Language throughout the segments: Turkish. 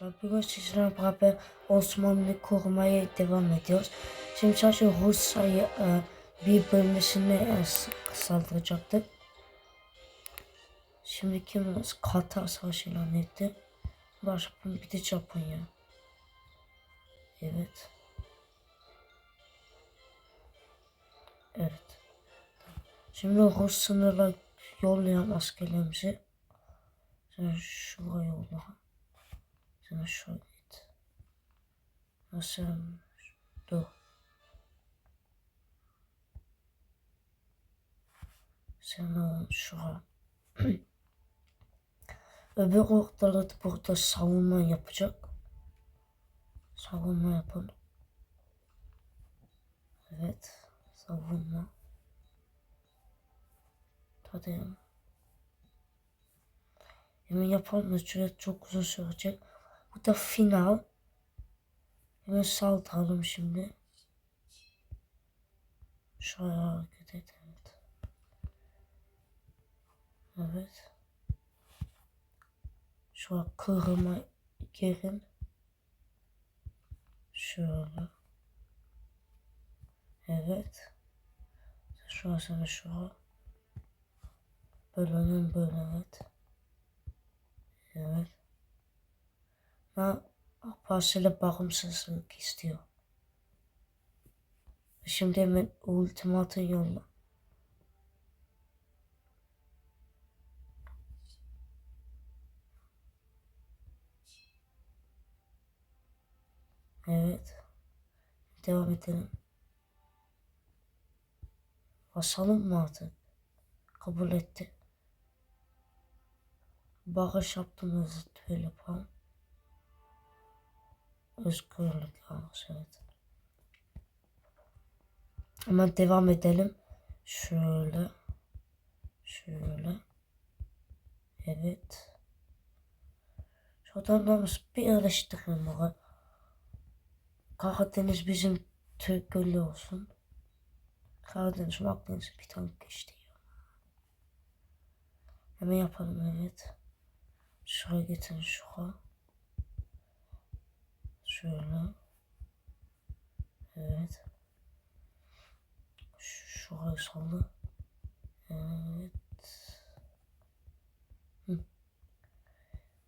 Bugün sizlerle beraber Osmanlı korumaya devam ediyoruz. Şimdi sadece Rusya'yı e, bir bölmesine e, saldıracaktık. Şimdi kim Katar savaşı ilan etti. Başka bir de Japonya. Evet. Evet. Şimdi Rus sınırla yollayan askerlerimizi sen şuraya yolla. Sen şuraya git. Nasıl? Dur. Sen o şuraya. Öbür ortalığı da burada savunma yapacak. Savunma yapın. Evet. Savunma. Hadi. Hemen yapalım da süre çok uzun sürecek. Bu da final. Hemen saldıralım şimdi. Şuraya hareket et. Evet. An kırma girin. Şöyle. Evet. Şu an sana şu an. Bölünün evet. Evet. Ben parçayla bağımsızlık istiyor. Şimdi hemen ultimatı yolla. Evet. Devam edelim. Basalım mı artık? Kabul etti. Bağış yaptığımız böyle falan. Özgürlük almış evet. Ama devam edelim. Şöyle. Şöyle. Evet. Şuradan da bir bana. Karadeniz bizim Türk gölü olsun. Karadeniz, Akdeniz bir tane geçti. Hemen yapalım evet. Şuraya getirin şuraya. Şöyle. Evet. Şurayı salla. Evet. Hı.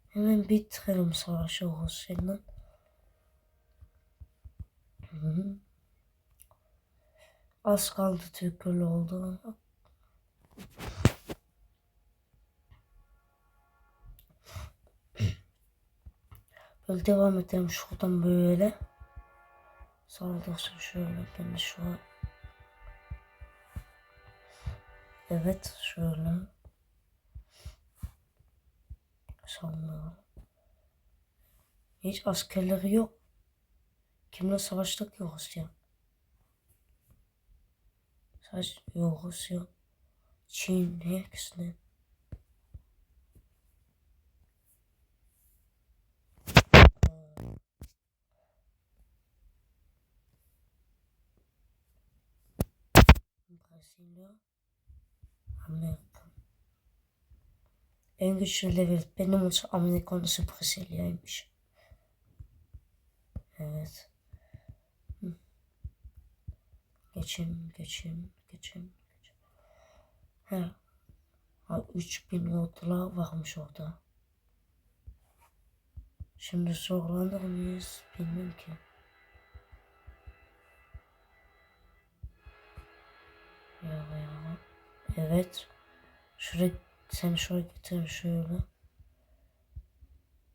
Hemen bitirelim savaşı Rusya'yla. Az kaldı Türk ölü oldu. Böyle devam edelim şuradan böyle. Saldırsın şöyle ben şu an. Evet şöyle. Sonra. Hiç askerleri yok. Kimle savaştık ya Rusya. Sadece yok Rusya. Çin hepsine. Brezilya. Amerika. En güçlü level benim olsa Amerikanlısı Brezilya'ymış. Evet. Hı. Geçin, geçin, geçin, geçin. He. Ha, 3000 ordular varmış orada. Şimdi zorlanır mıyız bilmiyorum ki. Evet. Şuraya sen şuraya getir şöyle.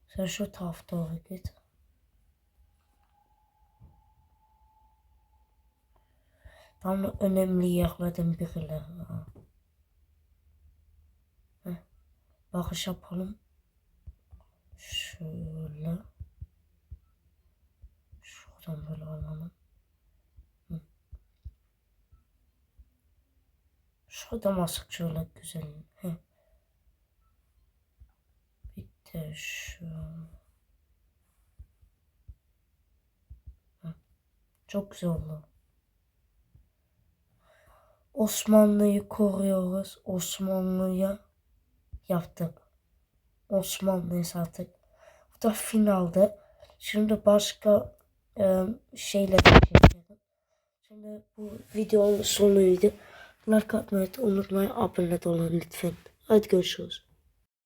Sen şu tarafa doğru git. Tam önemli yerlerden birileri. Heh. Bakış yapalım. Şöyle. Şuradan böyle alalım. Şuradan asık şöyle güzel. Heh. De şu. Çok güzel oldu. Osmanlı'yı koruyoruz. Osmanlı'ya yaptık. Osmanlı'yı sattık. Bu da finalde. Şimdi başka e, şeyler çekelim. Şimdi bu videonun sonuydu. Like atmayı unutmayın. Abone olun lütfen. Hadi görüşürüz.